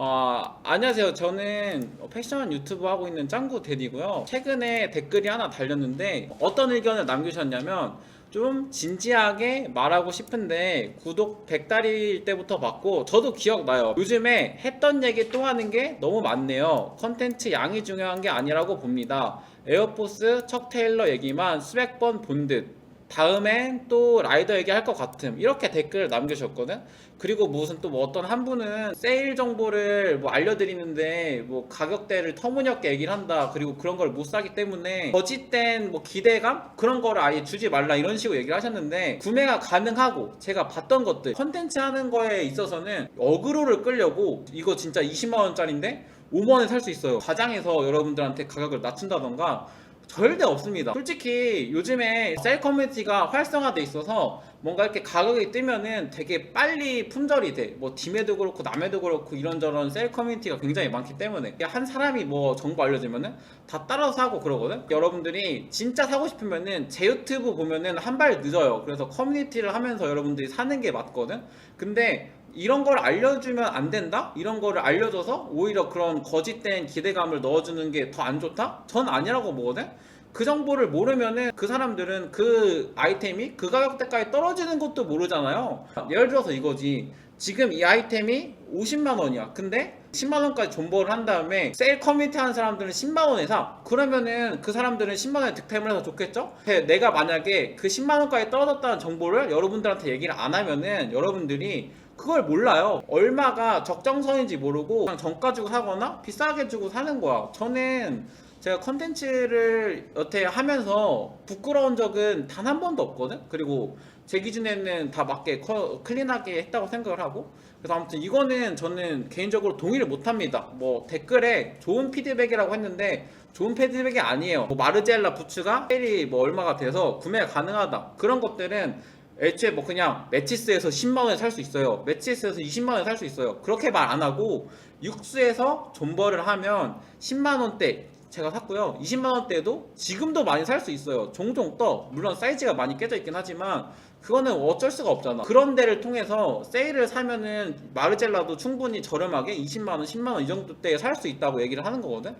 어, 안녕하세요. 저는 패션 유튜브 하고 있는 짱구 대디고요. 최근에 댓글이 하나 달렸는데 어떤 의견을 남기셨냐면 좀 진지하게 말하고 싶은데 구독 100달일 때부터 봤고 저도 기억나요. 요즘에 했던 얘기 또 하는 게 너무 많네요. 컨텐츠 양이 중요한 게 아니라고 봅니다. 에어포스 척 테일러 얘기만 수백 번 본 듯. 다음엔 또 라이더 얘기할 것 같음. 이렇게 댓글을 남겨주셨거든? 그리고 무슨 또 뭐 어떤 한 분은 세일 정보를 뭐 알려드리는데 뭐 가격대를 터무니없게 얘기를 한다. 그리고 그런 걸 못 사기 때문에 거짓된 뭐 기대감? 그런 거를 아예 주지 말라. 이런 식으로 얘기를 하셨는데 구매가 가능하고 제가 봤던 것들 컨텐츠 하는 거에 있어서는 어그로를 끌려고 이거 진짜 20만 원짜리인데 5만 원에 살 수 있어요. 가장에서 여러분들한테 가격을 낮춘다던가 절대 없습니다. 솔직히 요즘에 셀 커뮤니티가 활성화돼 있어서 뭔가 이렇게 가격이 뜨면은 되게 빨리 품절이 돼. 뭐 dim에도 그렇고 남에도 그렇고 이런저런 셀 커뮤니티가 굉장히 많기 때문에 한 사람이 뭐 정보 알려주면은 다 따라서 사고 그러거든. 여러분들이 진짜 사고 싶으면은 제 유튜브 보면은 한 발 늦어요. 그래서 커뮤니티를 하면서 여러분들이 사는 게 맞거든. 근데 이런 걸 알려주면 안 된다? 이런 거를 알려줘서 오히려 그런 거짓된 기대감을 넣어주는 게 더 안 좋다? 전 아니라고 보거든? 그 정보를 모르면은 그 사람들은 그 아이템이 그 가격대까지 떨어지는 것도 모르잖아요. 예를 들어서 이거지. 지금 이 아이템이 50만 원이야. 근데 10만 원까지 존버를 한 다음에 세일 커뮤니티 하는 사람들은 10만 원에 사. 그러면은 그 사람들은 10만 원에 득템을 해서 좋겠죠? 내가 만약에 그 10만 원까지 떨어졌다는 정보를 여러분들한테 얘기를 안 하면은 여러분들이 그걸 몰라요. 얼마가 적정선인지 모르고 그냥 정가 주고 사거나 비싸게 주고 사는 거야. 저는 제가 컨텐츠를 여태 하면서 부끄러운 적은 단 한 번도 없거든. 그리고 제 기준에는 다 맞게 커- 클린하게 했다고 생각을 하고 그래서 아무튼 이거는 저는 개인적으로 동의를 못합니다. 뭐 댓글에 좋은 피드백이라고 했는데 좋은 피드백이 아니에요. 뭐 마르젤라 부츠가 세일이 뭐 얼마가 돼서 구매가 가능하다 그런 것들은 애초에 뭐 그냥 매치스에서 10만 원에 살 수 있어요. 매치스에서 20만 원에 살 수 있어요. 그렇게 말 안 하고 육수에서 존버를 하면 10만 원대 제가 샀고요. 20만 원대도 지금도 많이 살 수 있어요. 종종 떠. 물론 사이즈가 많이 깨져 있긴 하지만 그거는 어쩔 수가 없잖아. 그런 데를 통해서 세일을 사면은 마르젤라도 충분히 저렴하게 20만 원, 10만 원 이 정도 대에 살 수 있다고 얘기를 하는 거거든.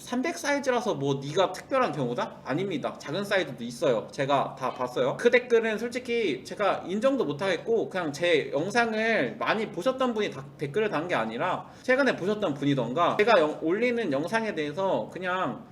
300 사이즈라서 뭐 네가 특별한 경우다? 아닙니다. 작은 사이즈도 있어요. 제가 다 봤어요. 그 댓글은 솔직히 제가 인정도 못하겠고 그냥 제 영상을 많이 보셨던 분이 다 댓글을 단 게 아니라 최근에 보셨던 분이던가 제가 영- 올리는 영상에 대해서 그냥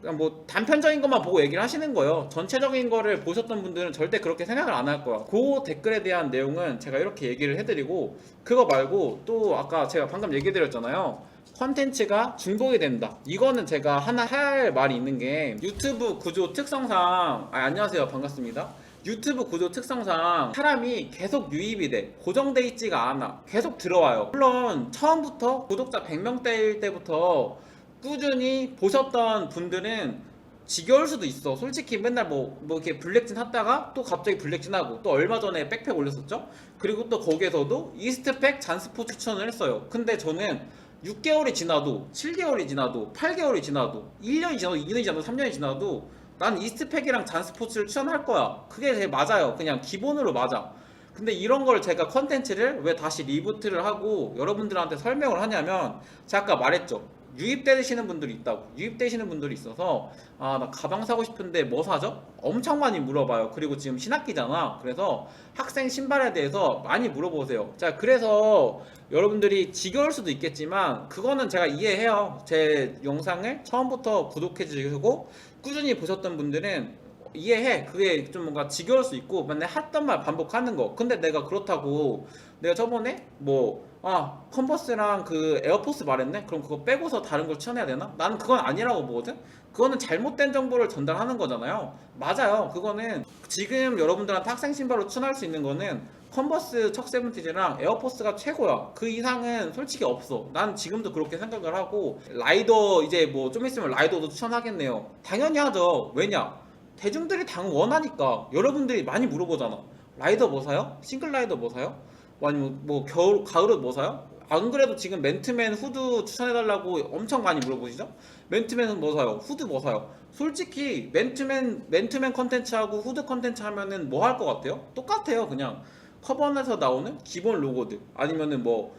그냥 뭐 단편적인 것만 보고 얘기를 하시는 거예요. 전체적인 거를 보셨던 분들은 절대 그렇게 생각을 안 할 거야. 그 댓글에 대한 내용은 제가 이렇게 얘기를 해드리고 그거 말고 또 아까 제가 방금 얘기 드렸잖아요. 컨텐츠가 중복이 된다. 이거는 제가 하나 할 말이 있는 게 유튜브 구조 특성상 아, 안녕하세요 반갑습니다. 유튜브 구조 특성상 사람이 계속 유입이 돼 고정돼 있지가 않아 계속 들어와요 물론 처음부터 구독자 100명대일 때부터 꾸준히 보셨던 분들은 지겨울 수도 있어. 솔직히 맨날 뭐, 뭐 이렇게 블랙진 하다가 또 갑자기 블랙진 하고 또 얼마 전에 백팩 올렸었죠? 그리고 또 거기에서도 이스트팩 잔스포 추천을 했어요. 근데 저는 6개월이 지나도 7개월이 지나도 8개월이 지나도 1년이 지나도 2년이 지나도 3년이 지나도 난 이스트팩이랑 잔스포츠를 추천할 거야. 그게 제일 맞아요. 그냥 기본으로 맞아. 근데 이런 걸 제가 컨텐츠를 왜 다시 리부트를 하고 여러분들한테 설명을 하냐면 제가 아까 말했죠. 유입되시는 분들이 있다고 유입되시는 분들이 있어서 아 나 가방 사고 싶은데 뭐 사죠? 엄청 많이 물어봐요 그리고 지금 신학기잖아 그래서 학생 신발에 대해서 많이 물어보세요 자 그래서 여러분들이 지겨울 수도 있겠지만 그거는 제가 이해해요 제 영상을 처음부터 구독해 주시고 꾸준히 보셨던 분들은 이해해. 그게 좀 뭔가 지겨울 수 있고 맨날 했던 말 반복하는 거. 근데 내가 그렇다고 내가 저번에 뭐 아, 컨버스랑 그 에어포스 말했네? 그럼 그거 빼고서 다른 걸 추천해야 되나? 나는 그건 아니라고 보거든? 그거는 잘못된 정보를 전달하는 거잖아요. 맞아요. 그거는 지금 여러분들한테 학생 신발로 추천할 수 있는 거는 컨버스 척 세븐티즈랑 에어포스가 최고야. 그 이상은 솔직히 없어. 난 지금도 그렇게 생각을 하고 라이더 이제 뭐 좀 있으면 라이더도 추천하겠네요. 당연히 하죠. 왜냐? 대중들이 당 원하니까 여러분들이 많이 물어보잖아. 라이더 뭐 사요? 싱글 라이더 뭐 사요? 뭐 아니면 뭐 겨울 가을옷 뭐 사요? 안 그래도 지금 맨투맨 후드 추천해달라고 엄청 많이 물어보시죠? 맨투맨은 뭐 사요? 후드 뭐 사요? 솔직히 맨투맨 맨투맨 컨텐츠하고 후드 컨텐츠 하면은 뭐 할 것 같아요? 똑같아요 그냥 커버넷에서 나오는 기본 로고들 아니면은 뭐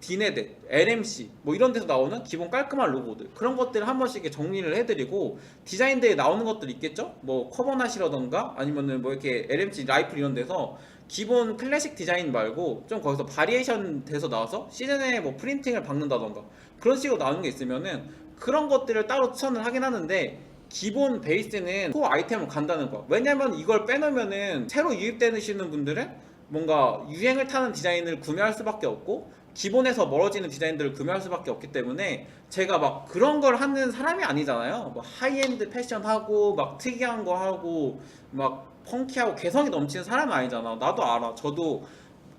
디네데, LMC 뭐 이런 데서 나오는 기본 깔끔한 로고들 그런 것들을 한 번씩 이렇게 정리를 해드리고 디자인대에 나오는 것들 있겠죠? 뭐 커버낫이라던가 아니면은 뭐 이렇게 LMC 라이플 이런 데서 기본 클래식 디자인 말고 좀 거기서 바리에이션 돼서 나와서 시즌에 뭐 프린팅을 박는다던가 그런 식으로 나오는 게 있으면은 그런 것들을 따로 추천을 하긴 하는데 기본 베이스는 코어 아이템을 간다는 거. 왜냐면 이걸 빼놓으면은 새로 유입되시는 분들은 뭔가 유행을 타는 디자인을 구매할 수밖에 없고 기본에서 멀어지는 디자인들을 구매할 수밖에 없기 때문에 제가 막 그런 걸 하는 사람이 아니잖아요. 뭐 하이엔드 패션 하고 막 특이한 거 하고 막 펑키하고 개성이 넘치는 사람은 아니잖아. 나도 알아. 저도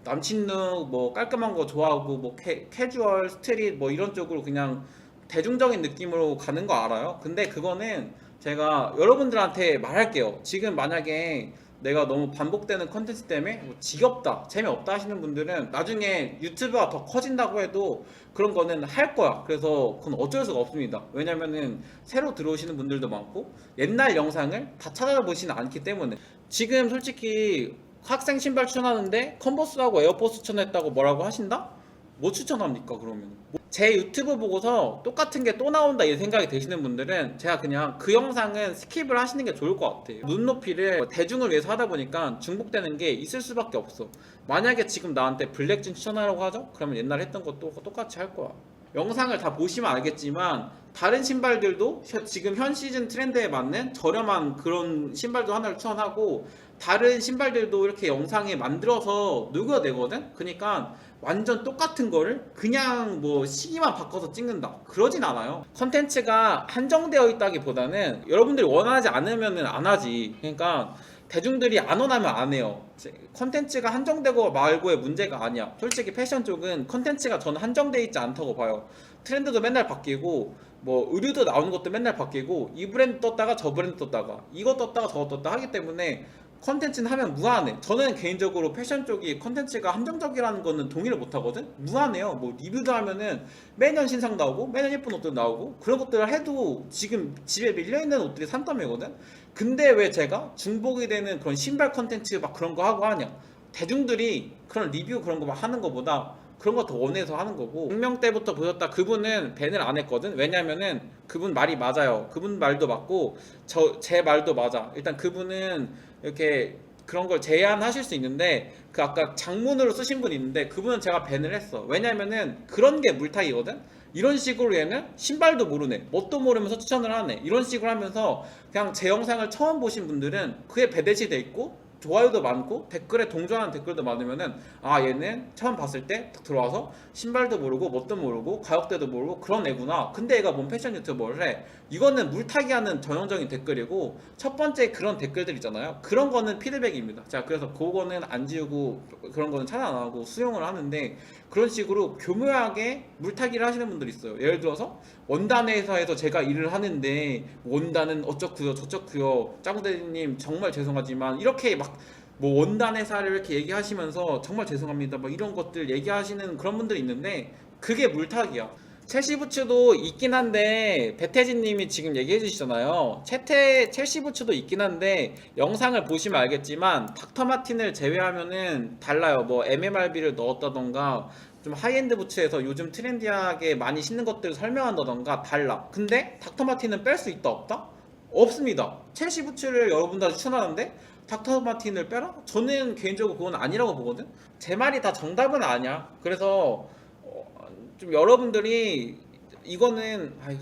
남친룩 뭐 깔끔한 거 좋아하고 뭐 캐, 캐주얼 스트릿 뭐 이런 쪽으로 그냥 대중적인 느낌으로 가는 거 알아요. 근데 그거는 제가 여러분들한테 말할게요. 지금 만약에 내가 너무 반복되는 컨텐츠 때문에 뭐 지겹다, 재미없다 하시는 분들은 나중에 유튜브가 더 커진다고 해도 그런 거는 할 거야. 그래서 그건 어쩔 수가 없습니다. 왜냐면은 새로 들어오시는 분들도 많고 옛날 영상을 다 찾아보지는 않기 때문에 지금 솔직히 학생 신발 추천하는데 컨버스하고 에어포스 추천했다고 뭐라고 하신다? 뭐 추천합니까 그러면? 제 유튜브 보고서 똑같은 게 또 나온다 이 생각이 드시는 분들은 제가 그냥 그 영상은 스킵을 하시는 게 좋을 것 같아요. 눈높이를 대중을 위해서 하다 보니까 중복되는 게 있을 수밖에 없어. 만약에 지금 나한테 블랙진 추천하라고 하죠? 그러면 옛날에 했던 것도 똑같이 할 거야. 영상을 다 보시면 알겠지만 다른 신발들도 혀- 지금 현 시즌 트렌드에 맞는 저렴한 그런 신발도 하나를 추천하고 다른 신발들도 이렇게 영상에 만들어서 녹여내거든? 그러니까 완전 똑같은 거를 그냥 뭐 시기만 바꿔서 찍는다. 그러진 않아요. 컨텐츠가 한정되어 있다기보다는 여러분들이 원하지 않으면 안 하지. 그러니까 대중들이 안 원하면 안 해요. 제- 컨텐츠가 한정되고 말고의 문제가 아니야. 솔직히 패션 쪽은 컨텐츠가 저는 한정되어 있지 않다고 봐요. 트렌드도 맨날 바뀌고 뭐 의류도 나오는 것도 맨날 바뀌고 이 브랜드 떴다가 저 브랜드 떴다가 이거 떴다가 저거 떴다 하기 때문에 컨텐츠는 하면 무한해. 저는 개인적으로 패션 쪽이 컨텐츠가 한정적이라는 거는 동의를 못 하거든. 무한해요. 뭐 리뷰도 하면은 매년 신상 나오고 매년 예쁜 옷들 나오고 그런 것들을 해도 지금 집에 밀려 있는 옷들이 산더미거든. 근데 왜 제가 중복이 되는 그런 신발 컨텐츠 막 그런 거 하고 하냐? 대중들이 그런 리뷰 그런 거 막 하는 거보다 그런 거 더 원해서 하는 거고 익명 때부터 보셨다 그분은 밴을 안 했거든 왜냐면은 그분 말이 맞아요 그분 말도 맞고 저 제 말도 맞아 일단 그분은 이렇게 그런 걸 제안하실 수 있는데 그 아까 장문으로 쓰신 분 있는데 그분은 제가 밴을 했어. 왜냐면은 그런 게 물타기거든? 이런 식으로 얘는 신발도 모르네. 뭣도 모르면서 추천을 하네. 이런 식으로 하면서 그냥 제 영상을 처음 보신 분들은 그게 배대시 돼 있고 좋아요도 많고 댓글에 동조하는 댓글도 많으면은 아 얘는 처음 봤을 때딱 들어와서 신발도 모르고 뭣도 모르고 가격대도 모르고 그런 애구나. 근데 얘가 뭔 패션 유튜버를 해? 이거는 물타기 하는 전형적인 댓글이고 첫 번째 그런 댓글들 있잖아요. 그런 거는 피드백입니다. 자 그래서 그거는 안 지우고 그런 거는 차단 안 하고 수용을 하는데 그런 식으로 교묘하게 물타기를 하시는 분들이 있어요. 예를 들어서 원단 회사에서 제가 일을 하는데 원단은 어쩌고요 저쩌고요 짜구대리님 정말 죄송하지만 이렇게 막 뭐 원단 회사를 이렇게 얘기하시면서 정말 죄송합니다 뭐 이런 것들 얘기하시는 그런 분들이 있는데 그게 물타기야 첼시 부츠도 있긴 한데 배태진님이 지금 얘기해 주시잖아요. 채태 첼시 부츠도 있긴 한데 영상을 보시면 알겠지만 닥터 마틴을 제외하면은 달라요. 뭐 MMRB를 넣었다던가 좀 하이엔드 부츠에서 요즘 트렌디하게 많이 신는 것들을 설명한다던가 달라 근데 닥터 마틴은 뺄 수 있다 없다? 없습니다 첼시 부츠를 여러분들 추천하는데 닥터 마틴을 빼라? 저는 개인적으로 그건 아니라고 보거든 제 말이 다 정답은 아니야 그래서 어, 좀 여러분들이 이거는 아유,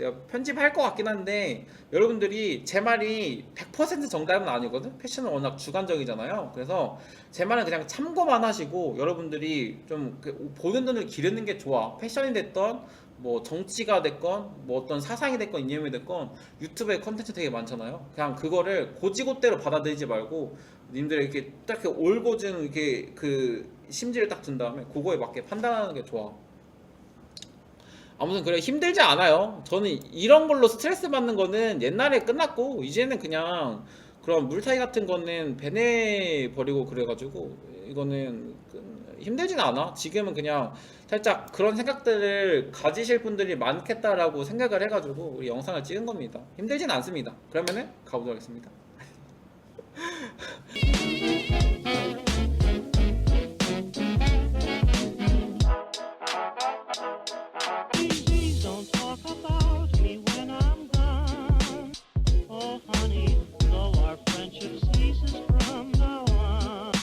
내가 편집할 것 같긴 한데 여러분들이 제 말이 100% 정답은 아니거든? 패션은 워낙 주관적이잖아요. 그래서 제 말은 그냥 참고만 하시고 여러분들이 좀그 보는 눈을 기르는 게 좋아. 패션이 됐던 뭐 정치가 됐건 뭐 어떤 사상이 됐건 이념이 됐건 유튜브에 컨텐츠 되게 많잖아요. 그냥 그거를 고지고대로 받아들이지 말고 님들 이렇게 딱 이렇게 올곧은 이렇게 그 심지를 딱든 다음에 그거에 맞게 판단하는 게 좋아 아무튼 그래 힘들지 않아요. 저는 이런 걸로 스트레스 받는 거는 옛날에 끝났고 이제는 그냥 그런 물타기 같은 거는 배내 버리고 그래가지고 이거는 그- 힘들진 않아. 지금은 그냥 살짝 그런 생각들을 가지실 분들이 많겠다라고 생각을 해가지고 우리 영상을 찍은 겁니다. 힘들진 않습니다. 그러면은 가보도록 하겠습니다.